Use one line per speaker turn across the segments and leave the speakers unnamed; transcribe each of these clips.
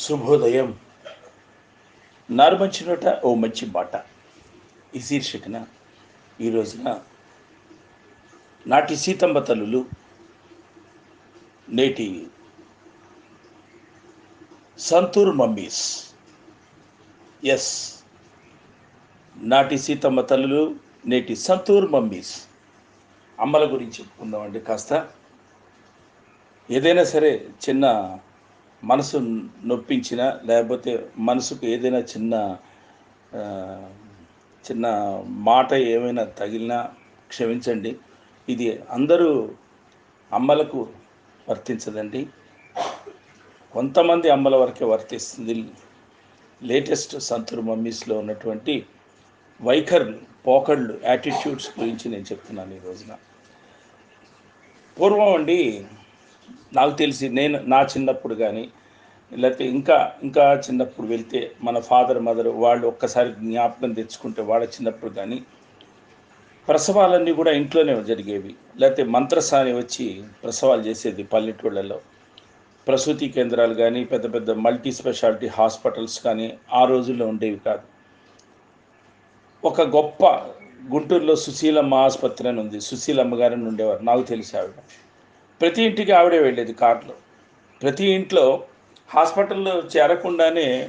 శుభోదయం. నారుమంచి నోట ఓ మంచి బాట. ఈ శీర్షికన ఈ రోజున నాటి సీతమ్మ తల్లులు నేటి సంతూర్ మమ్మీస్. ఎస్ నాటి సీతమ్మ తల్లులు నేటి సంతూర్ మమ్మీస్. అమ్మల గురించి చెప్పుకుందామండి కాస్త. ఏదైనా సరే చిన్న మనసు నొప్పించిన లేకపోతే మనసుకు ఏదైనా చిన్న చిన్న మాట ఏమైనా తగిలినా క్షమించండి. ఇది అందరూ అమ్మలకు వర్తించదండి. కొంతమంది అమ్మల వరకే వర్తిస్తుంది. లేటెస్ట్ సంతూర్ మమ్మీస్లో ఉన్నటువంటి వైఖర్లు పోకళ్ళు యాటిట్యూడ్స్ గురించి నేను చెప్తున్నాను ఈ రోజున. పూర్వం అండి నాకు తెలిసి నేను నా చిన్నప్పుడు కానీ లేకపోతే ఇంకా ఇంకా చిన్నప్పుడు వెళ్తే మన ఫాదర్ మదర్ వాళ్ళు ఒక్కసారి జ్ఞాపకం తెచ్చుకుంటే వాళ్ళ చిన్నప్పుడు కానీ ప్రసవాలన్నీ కూడా ఇంట్లోనే జరిగేవి. లేకపోతే మంత్రసాని వచ్చి ప్రసవాలు చేసేది పల్లెటూళ్ళలో. ప్రసూతి కేంద్రాలు కానీ పెద్ద పెద్ద మల్టీ స్పెషాలిటీ హాస్పిటల్స్ కానీ ఆ రోజుల్లో ఉండేవి కాదు. ఒక గొప్ప గుంటూరులో సుశీలమ్మ ఆసుపత్రి అని ఉంది. సుశీలమ్మ గారని ఉండేవారు. నాకు తెలిసి ఆవిడ. ప్రతి ఇంటికి ఆవిడే వెళ్ళేది కార్లో. ప్రతి ఇంట్లో హాస్పిటల్లో చేరకుండానే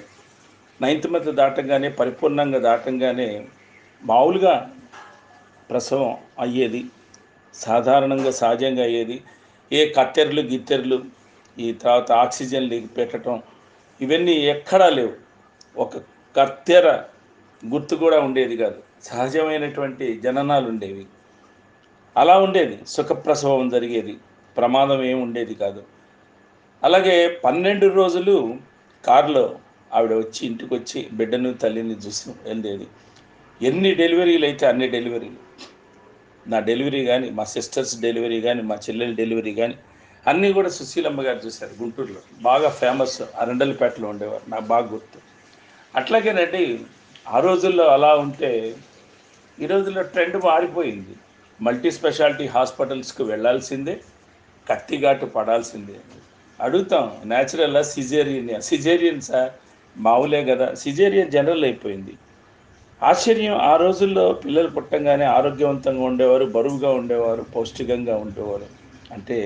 నైన్త్ మంత్ దాటంగానే పరిపూర్ణంగా దాటంగానే మామూలుగా ప్రసవం అయ్యేది. సాధారణంగా సహజంగా అయ్యేది. ఏ కత్తెరలు గిత్తెరలు ఈ తర్వాత ఆక్సిజన్ లీక్ పెట్టడం ఇవన్నీ ఎక్కడా లేవు. ఒక కత్తెర గుర్తు కూడా ఉండేది కాదు. సహజమైనటువంటి జననాలు ఉండేవి అలా ఉండేది. సుఖప్రసవం జరిగేది. ప్రమాదం ఏమి ఉండేది కాదు. అలాగే పన్నెండు రోజులు కారులో ఆవిడ వచ్చి ఇంటికి వచ్చి బిడ్డను తల్లిని చూసి వెళ్ళేది ఎన్ని డెలివరీలు అయితే అన్ని డెలివరీలు. నా డెలివరీ కానీ మా సిస్టర్స్ డెలివరీ కానీ మా చెల్లెల డెలివరీ కానీ అన్నీ కూడా సుశీలమ్మ గారు చూశారు గుంటూరులో. బాగా ఫేమస్ అరండలపేటలో ఉండేవారు నాకు బాగా గుర్తు. అట్లాగేనండి ఆ రోజుల్లో అలా ఉంటే ఈ రోజుల్లో ట్రెండ్ మారిపోయింది. మల్టీ స్పెషాలిటీ హాస్పిటల్స్కి వెళ్ళాల్సిందే కత్తిఘాటు పడాల్సిందే. అడుగుతాం న్యాచురల్లా సిజేరియన్ సిజేరియన్ సార్ మామూలే కదా. సిజేరియన్ జనరల్ అయిపోయింది. ఆశ్చర్యం ఆ రోజుల్లో పిల్లలు పుట్టంగానే ఆరోగ్యవంతంగా ఉండేవారు బరువుగా ఉండేవారు పౌష్టికంగా ఉండేవారు. అంటే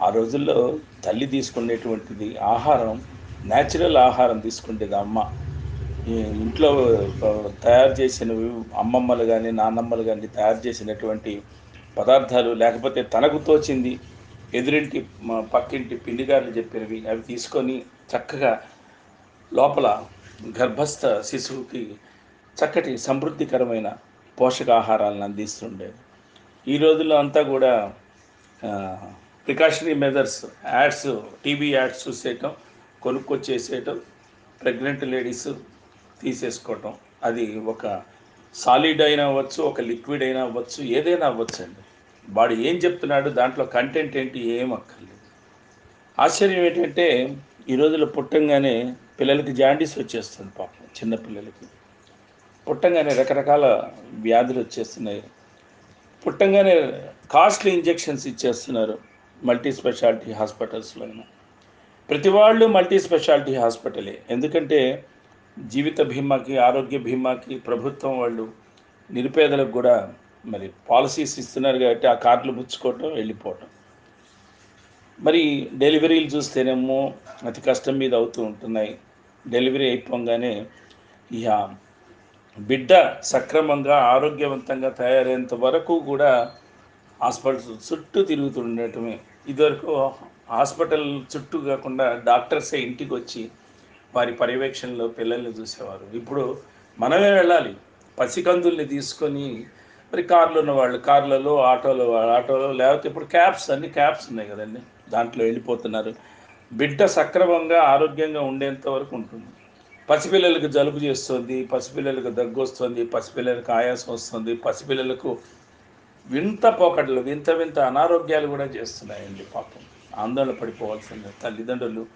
ఆ రోజుల్లో తల్లి తీసుకునేటువంటిది ఆహారం న్యాచురల్ ఆహారం తీసుకునేది అమ్మ. ఈ ఇంట్లో తయారు చేసినవి అమ్మమ్మలు కానీ నాన్నమ్మలు కానీ తయారు చేసినటువంటి పదార్థాలు లేకపోతే తనకు తోచింది ఎదురింటి మా పక్కింటి పిండిగారులు చెప్పినవి. అవి తీసుకొని చక్కగా లోపల గర్భస్థ శిశువుకి చక్కటి సమృద్ధికరమైన పోషకాహారాలను అందిస్తుండేది. ఈ రోజుల్లో అంతా కూడా precautionary measures ads TV ads చూసేయటం కొనుక్కొచ్చేసేయటం ప్రెగ్నెంట్ లేడీస్ తీసేసుకోవటం. అది ఒక సాలిడ్ అయినా అవ్వచ్చు ఒక లిక్విడ్ అయినా అవ్వచ్చు ఏదైనా అవ్వచ్చు అండి వాడు ఏం చెప్తున్నాడు? దాంట్లో కంటెంట్ ఏంటి? ఏం అక్కర్లేదు. ఆశ్చర్యం ఏంటంటే ఈ రోజుల్లో పుట్టంగానే పిల్లలకి జాండీస్ వచ్చేస్తుంది పాపం చిన్నపిల్లలకి పుట్టంగానే రకరకాల వ్యాధులు వచ్చేస్తున్నాయి. పుట్టంగానే కాస్ట్లీ ఇంజెక్షన్స్ ఇచ్చేస్తున్నారు మల్టీ స్పెషాలిటీ హాస్పిటల్స్లో ప్రతి వాళ్ళు మల్టీ స్పెషాలిటీ హాస్పిటలే ఎందుకంటే జీవిత బీమాకి ఆరోగ్య బీమాకి ప్రభుత్వం వాళ్ళు నిరుపేదలకు కూడా మరి పాలసీస్ ఇస్తున్నారు కాబట్టి ఆ కార్డులు పుచ్చుకోవటం వెళ్ళిపోవటం. మరి డెలివరీలు చూస్తేనేమో అతి కష్టం మీద అవుతూ ఉంటున్నాయి. డెలివరీ అయిపోగానే ఇక బిడ్డ సక్రమంగా ఆరోగ్యవంతంగా తయారయ్యేంత వరకు కూడా హాస్పిటల్ చుట్టూ తిరుగుతుండటమే ఇదివరకు హాస్పిటల్ చుట్టూ కాకుండా డాక్టర్సే ఇంటికి వచ్చి వారి పర్యవేక్షణలో పిల్లల్ని చూసేవారు. ఇప్పుడు మనమే వెళ్ళాలి. పసికందుల్ని తీసుకొని మరి కార్లు ఉన్న వాళ్ళు కార్లలో ఆటోలో ఆటోలో లేకపోతే ఇప్పుడు క్యాబ్స్ అన్ని క్యాబ్స్ ఉన్నాయి కదండి. దాంట్లో వెళ్ళిపోతున్నారు. బిడ్డ సక్రమంగా ఆరోగ్యంగా ఉండేంత వరకు ఉంటుంది. పసిపిల్లలకు జలుబు చేస్తుంది పసిపిల్లలకు దగ్గు వస్తుంది పసిపిల్లలకు ఆయాసం వస్తుంది పసిపిల్లలకు వింత పోకడలు వింత వింత అనారోగ్యాలు కూడా చేస్తున్నాయండి పాపం. ఆందోళన పడిపోవాల్సిందే. తల్లిదండ్రులు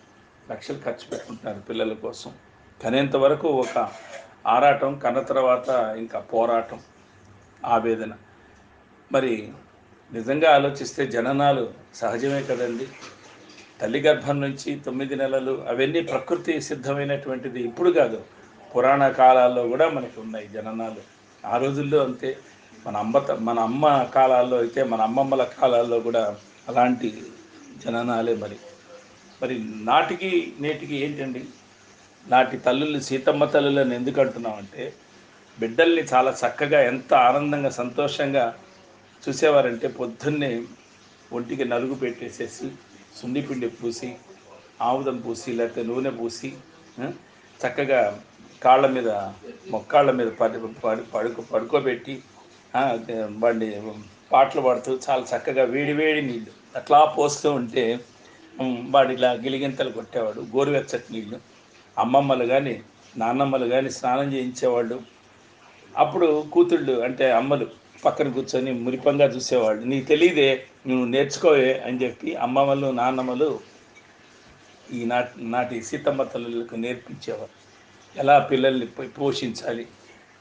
లక్షలు ఖర్చు పెట్టుకుంటున్నారు పిల్లల కోసం. కనేంత వరకు ఒక ఆరాటం కన్న తర్వాత ఇంకా పోరాటం. ఆవేదన. మరి నిజంగా ఆలోచిస్తే జననాలు సహజమే కదండి. తల్లి గర్భం నుంచి తొమ్మిది నెలలు అవన్నీ ప్రకృతి సిద్ధమైనటువంటిది ఇప్పుడు కాదు. పురాణ కాలాల్లో కూడా మనకు ఉన్నాయి జననాలు. ఆ రోజుల్లో అంతే. మన అమ్మ మన అమ్మ కాలాల్లో అయితే మన అమ్మమ్మల కాలాల్లో కూడా అలాంటి జననాలే మరి. మరి నాటికి నేటికి ఏంటండి? నాటి తల్లులు సీతమ్మ తల్లులను ఎందుకు అంటున్నామంటే బిడ్డల్ని చాలా చక్కగా ఎంత ఆనందంగా సంతోషంగా చూసేవారంటే పొద్దున్నే ఒంటికి నలుగు పెట్టేసేసి సున్నిపిండి పూసి ఆముదం పూసి లేకపోతే నూనె పూసి చక్కగా కాళ్ళ మీద మొక్కాళ్ళ మీద పడి పడి పడుకో పడుకోబెట్టి వాడిని పాటలు పాడుతూ చాలా చక్కగా వేడి వేడి నీళ్ళు అట్లా పోస్తూ ఉంటే ఉమ్, వాడు ఇలా గిలిగింతలు కొట్టేవాడు గోరువెచ్చటి నీళ్ళు. అమ్మమ్మలు కానీ నాన్నమ్మలు కానీ స్నానం చేయించేవాళ్ళు. అప్పుడు కూతుళ్ళు అంటే అమ్మలు పక్కన కూర్చొని మురిపంగా చూసేవాళ్ళు నీకు తెలియదే నువ్వు నేర్చుకోవే అని చెప్పి అమ్మమ్మలు నాన్నమ్మలు ఈ నాటి నాటి సీతమ్మ తల్లులకు నేర్పించేవారు. ఎలా పిల్లల్ని పోషించాలి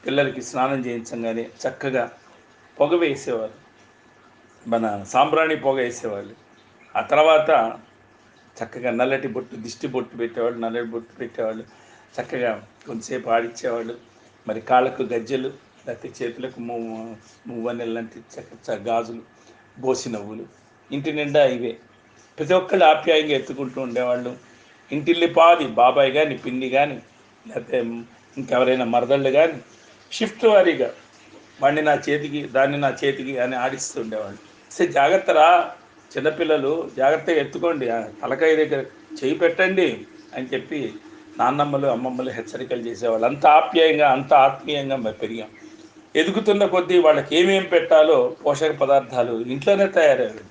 పిల్లలకి స్నానం చేయించగానే చక్కగా పొగ వేసేవారు మన సాంబ్రాణి పొగ వేసేవాళ్ళు. ఆ తర్వాత చక్కగా నల్లటి బొట్టు దిష్టి బొట్టు పెట్టేవాళ్ళు నల్లటి బొట్టు పెట్టేవాళ్ళు చక్కగా కొంతసేపు ఆడిచ్చేవాళ్ళు. మరి కాళ్ళకు గజ్జెలు లేకపోతే చేతులకు మువ్వనెల లాంటి చక్క చ- గాజులు బోసి నవ్వులు ఇంటి నిండా ఇవే. ప్రతి ఒక్కళ్ళు ఆప్యాయంగా ఎత్తుకుంటూ ఉండేవాళ్ళు. ఇంటిల్లి పాది బాబాయ్ కానీ పిన్ని కానీ లేకపోతే ఇంకెవరైనా మరదళ్ళు కానీ షిఫ్ట్ వారీగా వాడిని నా చేతికి దాన్ని నా చేతికి అని ఆడిస్తూ ఉండేవాళ్ళు. సరే జాగ్రత్తరా చిన్నపిల్లలు జాగ్రత్తగా ఎత్తుకోండి తలకాయ దగ్గర చేయి పెట్టండి అని చెప్పి నాన్నమ్మలు అమ్మమ్మలు హెచ్చరికలు చేసేవాళ్ళు. అంత ఆప్యాయంగా అంత ఆత్మీయంగా మరి పెరిగాం. ఎదుగుతున్న కొద్దీ వాళ్ళకి ఏమేం పెట్టాలో పోషక పదార్థాలు ఇంట్లోనే తయారయ్యారు.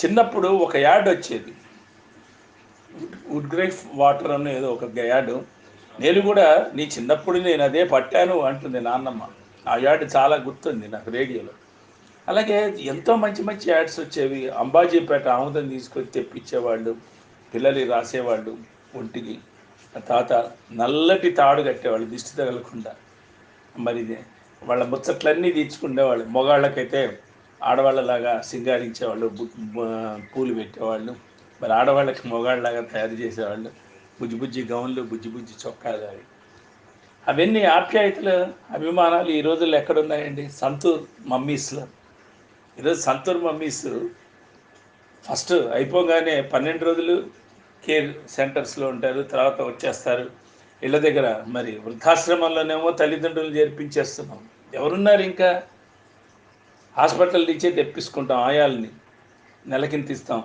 చిన్నప్పుడు ఒక యాడ్ వచ్చేది. వుడ్ గ్రేఫ్ వాటర్ అనే ఏదో ఒక యాడ్. నేను కూడా నీ చిన్నప్పుడు నేను అదే పట్టాను అంటుంది నాన్నమ్మ. ఆ యాడ్ చాలా గుర్తుంది నాకు రేడియోలో. అలాగే ఎంతో మంచి మంచి యాడ్స్ వచ్చేవి. అంబాజీపేట ఆముదం తీసుకొని తెప్పించేవాళ్ళు. పిల్లలు రాసేవాళ్ళు ఒంటికి. ఆ తాత నల్లటి తాడు కట్టేవాళ్ళు దిష్టి తగలకుండా. మరి వాళ్ళ ముచ్చట్లన్నీ తీర్చుకునేవాళ్ళు. మగాళ్ళకైతే ఆడవాళ్ళలాగా సింగారించేవాళ్ళు పూలు పెట్టేవాళ్ళు. మరి ఆడవాళ్ళకి మగాళ్ళలాగా తయారు చేసేవాళ్ళు. బుజ్జి బుజ్జి గౌన్లు బుజ్జి బుజ్జి చొక్కాలు అవి. అవన్నీ ఆప్యాయతలు అభిమానాలు ఈ రోజుల్లో ఎక్కడున్నాయండి? సంతూర్ మమ్మీస్లో. ఈరోజు సంతూర్ మమ్మీస్ ఫస్ట్ అయిపోగానే పన్నెండు రోజులు కేర్ సెంటర్స్లో ఉంటారు తర్వాత వచ్చేస్తారు. ఇళ్ళ దగ్గర మరి వృద్ధాశ్రమంలోనేమో తల్లిదండ్రులు చేర్పించేస్తున్నాం ఎవరున్నారు ఇంకా? హాస్పిటల్ నుంచే తెప్పించుకుంటాం ఆయాల్ని. నెలకింత ఇస్తాం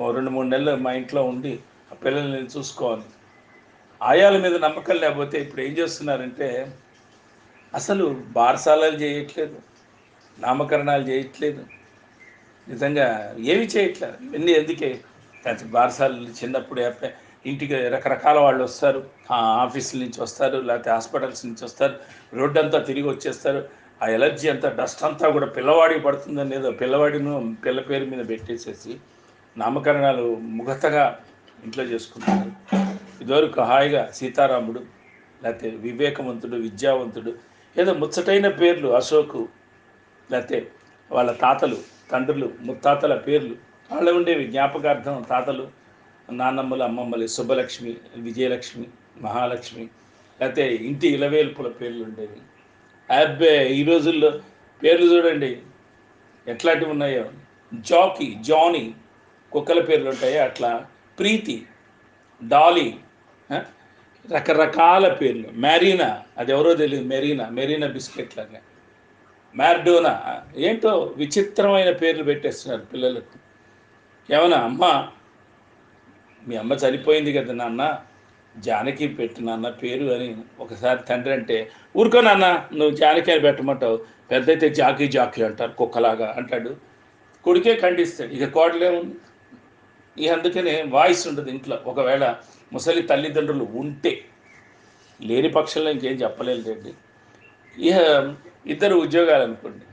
ఓ రెండు మూడు నెలలు మా ఇంట్లో ఉండి ఆ పిల్లల్ని చూసుకోవాలి. ఆయాల మీద నమ్మకం లేకపోతే ఇప్పుడు ఏం చేస్తున్నారంటే అసలు బారసాలాలు చేయట్లేదు నామకరణాలు చేయట్లేదు. నిజంగా ఏమి చేయట్లేదు. ఇవన్నీ ఎందుకే? బారసాలు చిన్నప్పుడు ఇంటికి రకరకాల వాళ్ళు వస్తారు. ఆ ఆఫీసుల నుంచి వస్తారు లేకపోతే హాస్పిటల్స్ నుంచి వస్తారు రోడ్డు అంతా తిరిగి వచ్చేస్తారు. ఆ ఎలర్జీ అంతా డస్ట్ అంతా కూడా పిల్లవాడికి పడుతుందని ఏదో పిల్లవాడిను పిల్ల పేరు మీద పెట్టేసేసి నామకరణాలు ముగతగా ఇంట్లో చేసుకుంటున్నారు ఇదివరకు హాయిగా సీతారాముడు లేకపోతే వివేకవంతుడు విద్యావంతుడు ఏదో ముచ్చటైన పేర్లు అశోకు లేకపోతే వాళ్ళ తాతలు తండ్రులు ముత్తాతల పేర్లు వాళ్ళ ఉండేవి జ్ఞాపకార్థం తాతలు నాన్నమ్మలు అమ్మమ్మలు శుభలక్ష్మి విజయలక్ష్మి మహాలక్ష్మి లేకపోతే ఇంటి ఇలవేల్పుల పేర్లు ఉండేవి. అబ్బే ఈ రోజుల్లో పేర్లు చూడండి. ఎట్లాంటివి ఉన్నాయో? జాకీ జానీ కుక్కల పేర్లు ఉంటాయి? అట్లా. ప్రీతి డాలీ రకరకాల పేర్లు. మ్యారీనా అది ఎవరో తెలియదు. మెరీనా మెరీనా బిస్కెట్ లాగా. మ్యార్డోనా ఏంటో విచిత్రమైన పేర్లు పెట్టేస్తున్నారు పిల్లలకు. ఏమైనా అమ్మ? మీ అమ్మ చనిపోయింది కదా నాన్న. జానకి పెట్టు నాన్న పేరు అని ఒకసారి తండ్రి అంటే ఊరుకో నాన్న నువ్వు జానకి అని పెట్టమంటావు. పెద్దయితే జాకీ జాకీ అంటారు కుక్కలాగా అంటాడు. కొడుకే ఖండిస్తాడు. ఇక కోడలేముంది ఇక అందుకనే వాయిస్ ఉండదు ఇంట్లో. ఒకవేళ ముసలి తల్లిదండ్రులు ఉంటే లేని పక్షంలో ఇంకేం చెప్పలేదండి ఇక ఇద్దరు ఉద్యోగాలు అనుకోండి.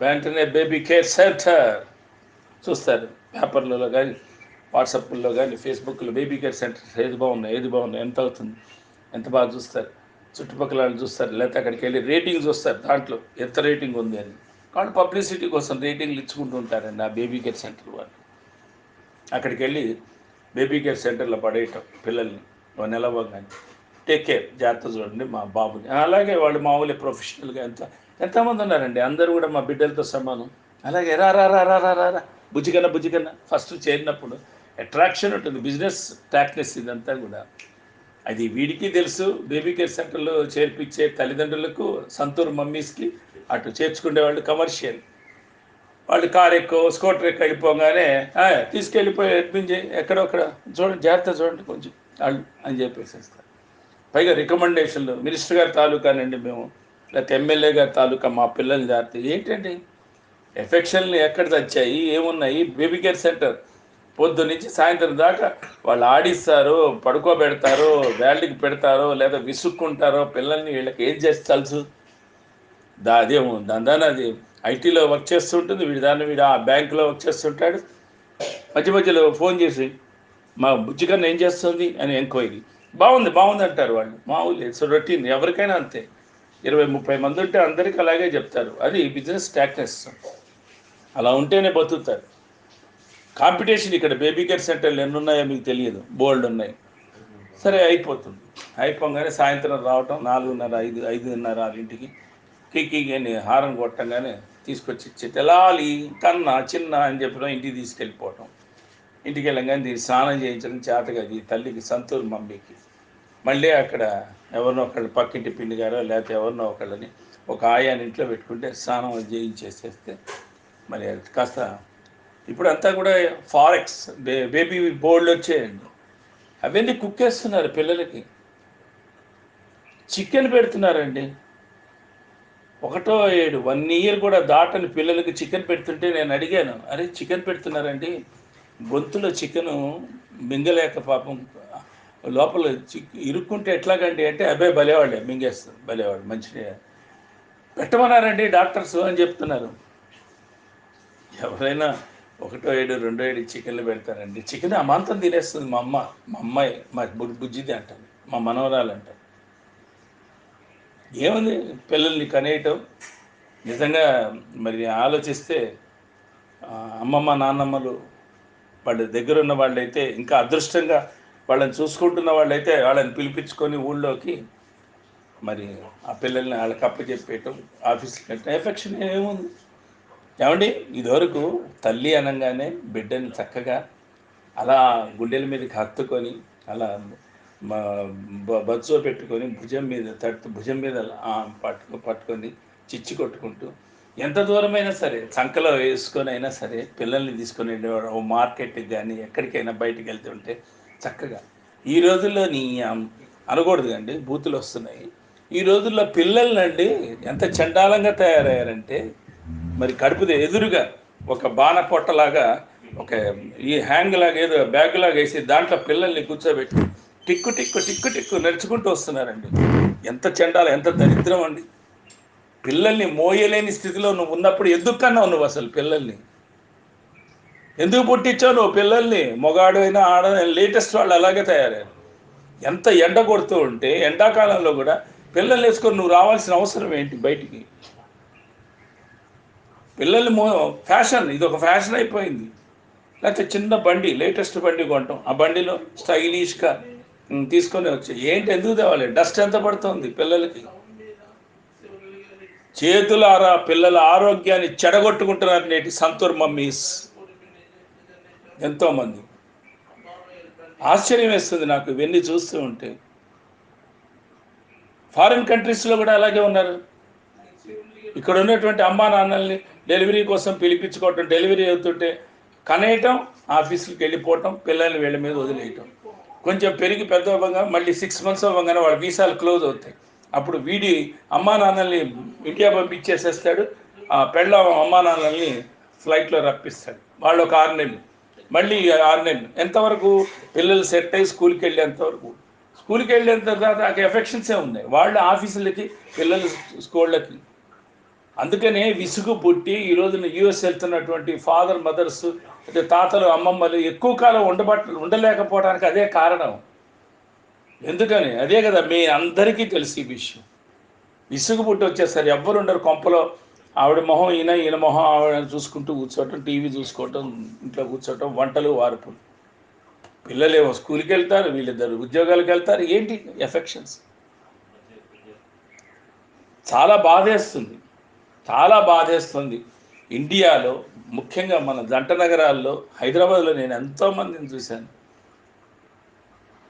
వెంటనే బేబీ కేర్ సెంటర్. చూస్తారు. పేపర్లలో కానీ వాట్సాప్లో కానీ ఫేస్బుక్లో బేబీ కేర్ సెంటర్స్ ఏది బాగున్నాయి ఏది బాగున్నాయి ఎంత అవుతుంది ఎంత బాగా చూస్తారు చుట్టుపక్కల వాళ్ళు చూస్తారు లేకపోతే అక్కడికి వెళ్ళి రేటింగ్ చూస్తారు దాంట్లో ఎంత రేటింగ్ ఉంది అని. కానీ పబ్లిసిటీ కోసం రేటింగ్లు ఇచ్చుకుంటూ ఉంటారండి ఆ బేబీ కేర్ సెంటర్ వాళ్ళు. అక్కడికి వెళ్ళి బేబీ కేర్ సెంటర్లో పడేయటం పిల్లల్ని ఓ నెల టేక్ కేర్ జాగ్రత్త చూడండి మా బాబుని. అలాగే వాళ్ళు మామూలు ప్రొఫెషనల్గా ఎంత ఎంతమంది ఉన్నారండి? అందరూ కూడా మా బిడ్డలతో సమానం. అలాగే రా రా రా రా రా రా రా. బుజ్జికన్న బుజ్జికన్న ఫస్ట్ చేరినప్పుడు అట్రాక్షన్ ఉంటుంది. బిజినెస్ ట్రాక్నెస్ ఇదంతా కూడా. అది వీడికి తెలుసు. బేబీ కేర్ సెంటర్లో చేర్పించే తల్లిదండ్రులకు సంతూర్ మమ్మీస్కి అటు చేర్చుకునే వాళ్ళు కమర్షియల్ వాళ్ళు కార్ ఎక్కువ స్కూటర్ ఎక్కువ వెళ్ళిపోగానే తీసుకెళ్ళిపోయి అడ్మిన్ చేయి ఎక్కడో అక్కడ చూడండి జాగ్రత్త చూడండి కొంచెం. వాళ్ళు అని చెప్పేసేస్తారు. పైగా రికమెండేషన్లు మినిస్టర్ గారి తాలూకానండి మేము లేకపోతే ఎమ్మెల్యే గారి తాలూకా మా పిల్లల్ని జాగ్రత్త ఏంటండి? ఎఫెక్షన్లు ఎక్కడ తెచ్చాయి? ఏమున్నాయి? బేబీ కేర్ సెంటర్ పొద్దు నుంచి సాయంత్రం దాకా వాళ్ళు ఆడిస్తారు పడుకోబెడతారు వేళ్ళకి పెడతారో లేదా విసుక్కుంటారో. పిల్లల్ని వీళ్ళకి ఏం చేసి తెలుసు దా అదేమో దాని దాని అది ఐటీలో వర్క్ చేస్తుంటుంది. వీడి దాన్ని వీడు ఆ బ్యాంకులో వర్క్ చేస్తుంటాడు. మధ్య మధ్యలో ఫోన్ చేసి మా బుజ్జికన్నా ఏం చేస్తుంది? అని ఎంక్వైరీ. బాగుంది బాగుంది అంటారు వాళ్ళు. మామూలు ఇట్స్ రొటీన్ ఎవరికైనా అంతే. ఇరవై ముప్పై మంది ఉంటే అందరికీ అలాగే చెప్తారు. అది బిజినెస్ టాక్నెస్ అలా ఉంటేనే బతుకుతారు. కాంపిటీషన్ ఇక్కడ బేబీ కేర్ సెంటర్లు ఎన్ని ఉన్నాయో మీకు తెలియదు. బోల్డ్ ఉన్నాయి. సరే అయిపోతుంది. అయిపోగానే సాయంత్రం రావటం నాలుగున్నర ఐదు ఐదున్నర ఆరింటికి కిక్కి హారం కొట్టంగానే తీసుకొచ్చి ఇచ్చి తెలాలి కన్న చిన్న అని చెప్పడం ఇంటికి తీసుకెళ్ళిపోవటం. ఇంటికి వెళ్ళంగానే దీన్ని స్నానం చేయించడం చేతగా అది తల్లికి సంతూర్ మమ్మీకి. మళ్ళీ అక్కడ ఎవరినో ఒకళ్ళు పక్కింటి పిండి గారో లేకపోతే ఎవరినో ఒకళ్ళని ఒక ఆయాని ఇంట్లో పెట్టుకుంటే స్నానం చేయించేసేస్తే మరి కాస్త ఇప్పుడు అంతా కూడా ఫారెక్స్ బే బేబీ బోర్డులు వచ్చాయండి అవన్నీ కుక్కేస్తున్నారు పిల్లలకి. చికెన్ పెడుతున్నారండి. ఒకటో ఏడు వన్ ఇయర్ కూడా దాటని పిల్లలకి చికెన్ పెడుతుంటే నేను అడిగాను అరే చికెన్ పెడుతున్నారండి. గొంతులో చికెను మింగలేక పాపం లోపల చిక్ ఇరుక్కుంటే ఎట్లాగండి? అంటే అబ్బాయి భలేవాడే మింగేస్తారు భలేవాడు మంచిగా పెట్టమన్నారండి డాక్టర్స్ అని చెప్తున్నారు. ఎవరైనా ఒకటో ఏడు రెండో ఏడు చికెన్లు పెడతారండి. చికెన్ అమాంతం తినేస్తుంది మా అమ్మ. మా అమ్మాయి మా బుజ్జిది అంటారు మా మనవరాలు అంటారు ఏముంది? పిల్లల్ని కనేయటం. నిజంగా మరి ఆలోచిస్తే అమ్మమ్మ నాన్నమ్మలు వాళ్ళ దగ్గర ఉన్న వాళ్ళైతే ఇంకా అదృష్టంగా వాళ్ళని చూసుకుంటున్న వాళ్ళైతే వాళ్ళని పిలిపించుకొని ఊళ్ళోకి మరి ఆ పిల్లల్ని వాళ్ళకి అప్పచెప్పేయటం ఆఫీస్కి అంటే ఎఫెక్షన్ ఏముంది? ఏమండి? ఇదివరకు తల్లి అనగానే బిడ్డని చక్కగా అలా గుండెల మీదకి హత్తుకొని అలా బజ్జో పెట్టుకొని భుజం మీద తట్టు భుజం మీద పట్టుకు పట్టుకొని చిచ్చి కొట్టుకుంటూ ఎంత దూరమైనా సరే చంకలో వేసుకొని అయినా సరే పిల్లల్ని తీసుకొని వెళ్ళేవాడు ఓ మార్కెట్కి కానీ ఎక్కడికైనా బయటికి వెళ్తుంటే చక్కగా. ఈ రోజుల్లో నీ అనకూడదు అండి బూతులు వస్తున్నాయి. ఈ రోజుల్లో పిల్లల్నండి ఎంత చండాలంగా తయారయ్యారంటే మరి కడుపుది ఎదురుగా ఒక బాణ పొట్టలాగా ఒక ఈ హ్యాంగ్ లాగా ఏదో బ్యాగ్ లాగా వేసి దాంట్లో పిల్లల్ని కూర్చోబెట్టి టిక్కు టిక్కు టిక్కు టిక్కు నడుచుకుంటూ వస్తున్నారండి. ఎంత చెండాలు ఎంత దరిద్రం అండి. పిల్లల్ని మోయలేని స్థితిలో నువ్వు ఉన్నప్పుడు ఎందుకన్నావు నువ్వు అసలు పిల్లల్ని? ఎందుకు పుట్టించావు నువ్వు పిల్లల్ని? మొగాడు అయినా ఆడ లేటెస్ట్ వాళ్ళు అలాగే తయారయ్యారు. ఎంత ఎండ కొడుతూ ఉంటే ఎండాకాలంలో కూడా పిల్లల్ని వేసుకొని నువ్వు రావాల్సిన అవసరం ఏంటి బయటికి? పిల్లల్ని మో ఫ్యాషన్ ఇది ఒక ఫ్యాషన్ అయిపోయింది. లేకపోతే చిన్న బండి లేటెస్ట్ బండి కొంటాం. ఆ బండిలో స్టైలిష్గా తీసుకొని వచ్చి. ఏంటి ఎందుకు తేవాలి? డస్ట్ ఎంత పడుతుంది పిల్లలకి? చేతులారా పిల్లల ఆరోగ్యాన్ని చెడగొట్టుకుంటున్నారు నేటి సంతూర్ మమ్మీస్. ఎంతోమంది. ఆశ్చర్యం వేస్తుంది నాకు ఇవన్నీ చూస్తూ ఉంటే. ఫారిన్ కంట్రీస్లో కూడా అలాగే ఉన్నారు. ఇక్కడ ఉన్నటువంటి అమ్మా నాన్నల్ని డెలివరీ కోసం పిలిపించుకోవటం డెలివరీ అవుతుంటే కనేయటం ఆఫీసులకు వెళ్ళిపోవటం పిల్లల్ని వీళ్ళ మీద వదిలేయటం. కొంచెం పెరిగి పెద్ద అవ్వగా మళ్ళీ సిక్స్ మంత్స్ అవ్వగానే వాళ్ళ వీసాలు క్లోజ్ అవుతాయి. అప్పుడు వీడి అమ్మా నాన్నల్ని ఇండియా పంపించేసేస్తాడు ఆ పెళ్ళ అమ్మా నాన్నల్ని ఫ్లైట్లో రప్పిస్తాడు. వాళ్ళు ఒక ఆరు నెలలు మళ్ళీ ఆరు నెలలు ఎంతవరకు పిల్లలు సెట్ అయ్యి స్కూల్కి వెళ్ళేంతవరకు స్కూల్కి వెళ్ళేంత తర్వాత అక్కడ ఎఫెక్షన్సే ఉన్నాయి. వాళ్ళ ఆఫీసులకి పిల్లలు స్కూళ్ళకి. అందుకనే విసుగు పుట్టి ఈ రోజున యూఎస్ వెళ్తున్నటువంటి ఫాదర్ మదర్స్ అంటే తాతలు అమ్మమ్మలు ఎక్కువ కాలం ఉండబట్ట ఉండలేకపోవడానికి అదే కారణం. ఎందుకని? అదే కదా మీ అందరికీ తెలిసి ఈ విషయం. విసుగు పుట్టి వచ్చేసరి ఎవ్వరు ఉండరు కొంపలో. ఆవిడ మొహం ఈయన ఈయన మొహం ఆవిడ చూసుకుంటూ కూర్చోవటం టీవీ చూసుకోవటం ఇంట్లో కూర్చోవటం వంటలు వార్పులు. పిల్లలేమో స్కూల్కి వెళ్తారు వీళ్ళిద్దరు ఉద్యోగాలకు వెళ్తారు ఏంటి? ఎఫెక్షన్స్. చాలా బాధేస్తుంది. చాలా బాధేస్తుంది. ఇండియాలో ముఖ్యంగా మన జంట నగరాల్లో హైదరాబాద్లో నేను ఎంతోమందిని చూశాను.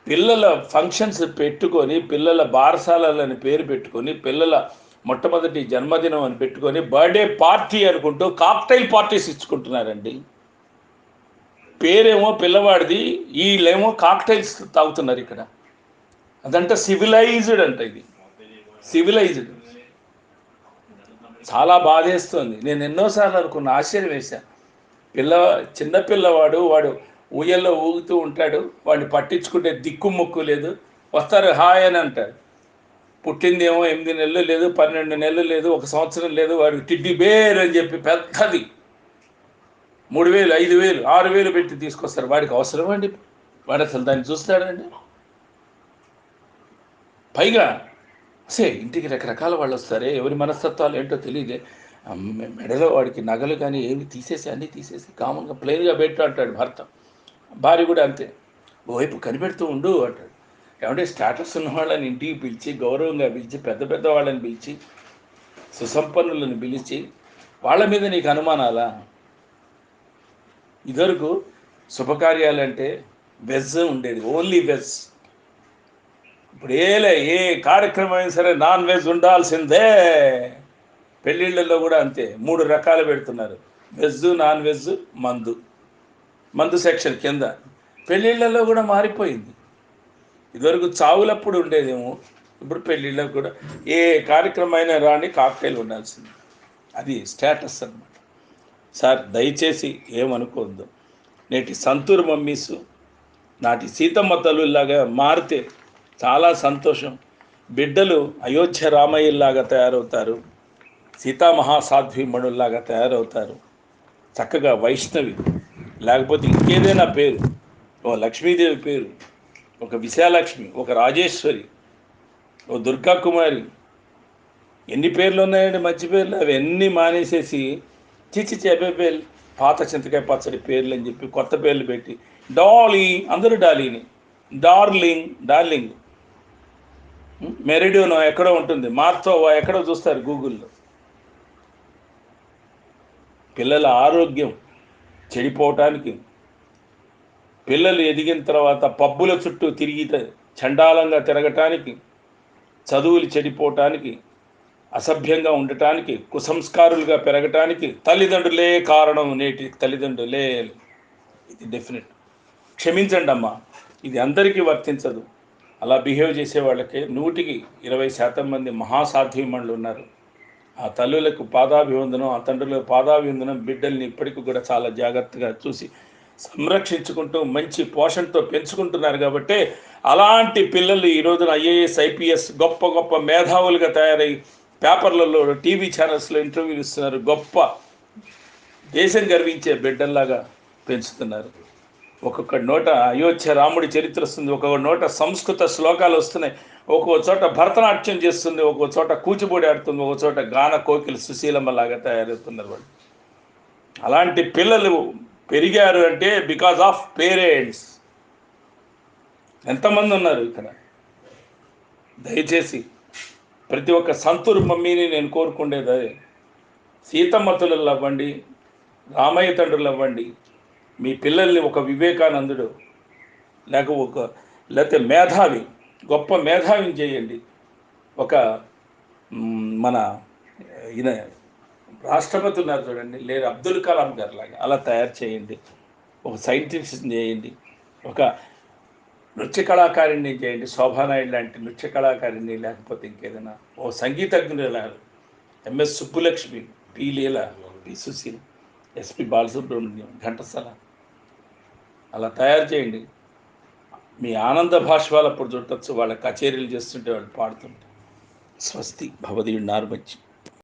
పిల్లల ఫంక్షన్స్ పెట్టుకొని పిల్లల బారసాలని పేరు పెట్టుకొని పిల్లల మొట్టమొదటి జన్మదినం అని పెట్టుకొని బర్త్డే పార్టీ అనుకుంటూ కాక్టైల్ పార్టీస్ ఇచ్చుకుంటున్నారండి. పేరేమో పిల్లవాడిది వీళ్ళేమో కాక్టైల్స్ తాగుతున్నారు ఇక్కడ. అదంట సివిలైజ్డ్ అంట ఇది. సివిలైజ్డ్. చాలా బాధేస్తుంది. నేను ఎన్నోసార్లు అనుకున్న ఆశ్చర్యం వేశాను పిల్ల చిన్న పిల్లవాడు వాడు ఊయల్లో ఊగుతూ ఉంటాడు వాడిని పట్టించుకుంటే దిక్కు ముక్కు లేదు వస్తారు హాయ్ అని అంటాడు పుట్టిందేమో ఎనిమిది నెలలు లేదు పన్నెండు నెలలు లేదు ఒక సంవత్సరం లేదు వాడికి టిడ్డి బేర్ అని చెప్పి పెద్దది. మూడు వేలు ఐదు వేలు ఆరు వేలు పెట్టి తీసుకొస్తారు. వాడికి అవసరం అండి వాడు అసలు దాన్ని చూస్తాడండి. పైగా సే ఇంటికి రకరకాల వాళ్ళు వస్తారే. ఎవరి మనస్తత్వాలు ఏంటో తెలియదే మెడలో వాడికి నగలు కానీ ఏమి తీసేసి అన్నీ తీసేసి కామన్గా ప్లెయిన్గా పెట్టు అంటాడు భర్త. భార్య కూడా అంతే. ఓవైపు కనిపెడుతూ ఉండు అంటాడు. ఏమంటే స్టేటస్ ఉన్న వాళ్ళని ఇంటికి పిలిచి గౌరవంగా పిలిచి పెద్ద పెద్ద వాళ్ళని పిలిచి సుసంపన్నులను పిలిచి వాళ్ళ మీద నీకు అనుమానాలా? ఇదివరకు శుభకార్యాలంటే వెజ్ ఉండేది. Only veg. ఇప్పుడు ఏలే ఏ కార్యక్రమం అయినా సరే నాన్ వెజ్ ఉండాల్సిందే. పెళ్ళిళ్ళల్లో కూడా అంతే మూడు రకాలు పెడుతున్నారు. వెజ్ నాన్ వెజ్ మందు. మందు సెక్షన్ కింద. పెళ్ళిళ్ళల్లో కూడా మారిపోయింది. ఇదివరకు చావులప్పుడు ఉండేదేమో ఇప్పుడు పెళ్ళిళ్ళకు కూడా ఏ కార్యక్రమం అయినా రాని కాక్టైల్ ఉండాల్సింది. అది స్టేటస్ అన్నమాట. సార్ దయచేసి ఏమనుకోద్దు నేటి సంతూర్ మమ్మీసు నాటి సీతమ్మ తల్లుల్లాగా మారితే చాలా సంతోషం. బిడ్డలు అయోధ్య రామయ్యలాగా తయారవుతారు. సీతామహాసాధ్వీమణుల్లాగా తయారవుతారు. చక్కగా వైష్ణవి లేకపోతే ఇంకేదైనా పేరు ఓ లక్ష్మీదేవి పేరు ఒక విశాలక్ష్మి ఒక రాజేశ్వరి ఓ దుర్గా కుమారి. ఎన్ని పేర్లు ఉన్నాయండి మంచి పేర్లు? అవి అన్నీ మానేసేసి చిచి పేర్లు పాత చింతకాయ పచ్చడి పేర్లు అని చెప్పి కొత్త పేర్లు పెట్టి డాలీ అందరూ డాలీని డార్లింగ్ డార్లింగ్. మెరిడియోనో ఎక్కడో ఉంటుంది. మార్తోవా ఎక్కడో చూస్తారు గూగుల్లో. పిల్లల ఆరోగ్యం చెడిపోవటానికి. పిల్లలు ఎదిగిన తర్వాత పబ్బుల చుట్టూ తిరిగి చండాలంగా తిరగటానికి చదువులు చెడిపోవటానికి అసభ్యంగా ఉండటానికి కుసంస్కారులుగా పెరగటానికి తల్లిదండ్రులే కారణం నేటి తల్లిదండ్రులే ఇది డెఫినెట్. క్షమించండి అమ్మా ఇది అందరికీ వర్తించదు. అలా బిహేవ్ చేసే వాళ్ళకి నూటికి ఇరవై శాతం మంది మహాసాధ్వీమణులు ఉన్నారు. ఆ తల్లులకు పాదాభివందనం ఆ తండ్రులకు పాదాభివందనం బిడ్డల్ని ఇప్పటికీ కూడా చాలా జాగ్రత్తగా చూసి సంరక్షించుకుంటూ మంచి పోషణతో పెంచుకుంటున్నారు కాబట్టి అలాంటి పిల్లలు ఈ రోజున ఐఏఎస్ ఐపీఎస్ గొప్ప గొప్ప మేధావులుగా తయారై పేపర్లలో టీవీ ఛానల్స్లో ఇంటర్వ్యూలు ఇస్తున్నారు. గొప్ప దేశం గర్వించే బిడ్డల్లాగా పెంచుతున్నారు. ఒక్కొక్క నోట అయోధ్య రాముడి చరిత్ర వస్తుంది ఒక్కొక్క నోట సంస్కృత శ్లోకాలు వస్తున్నాయి ఒక్కో చోట భరతనాట్యం చేస్తుంది ఒక్కో చోట కూచిపూడి ఆడుతుంది ఒక్కో చోట గాన కోకిలు సుశీలమ్మ లాగా తయారవుతున్నారు వాళ్ళు. అలాంటి పిల్లలు పెరిగారు అంటే బికాజ్ ఆఫ్ పేరెంట్స్. ఎంతమంది ఉన్నారు ఇక్కడ? దయచేసి ప్రతి ఒక్క సంతూరు మమ్మీని నేను కోరుకుండేది అదే. సీతమ్మ తల్లులు అవ్వండి రామయ్య తండ్రులు అవ్వండి మీ పిల్లల్ని ఒక వివేకానందుడు లేక ఒక లేకపోతే మేధావి గొప్ప మేధావిని చేయండి. ఒక మన ఈయన రాష్ట్రపతి ఉన్నారు చూడండి లేదు అబ్దుల్ కలాం గారు లాగా. అలా తయారు చేయండి. ఒక సైంటిస్ట్ని చేయండి. ఒక నృత్య కళాకారిణి చేయండి. శోభానాయుడు లాంటి నృత్య కళాకారిణి లేకపోతే ఇంకేదైనా. ఓ సంగీతజ్ఞుల MS Subbulakshmi P Leela P Sushil SP Balasubrahmanyam Ghantasala. అలా తయారు చేయండి. మీ ఆనంద భాష్వాలు అప్పుడు చుట్టచ్చు వాళ్ళ కచేరీలు చేస్తుంటే వాళ్ళు పాడుతుంటే స్వస్తి భవదీయుడు నార్మచ్చి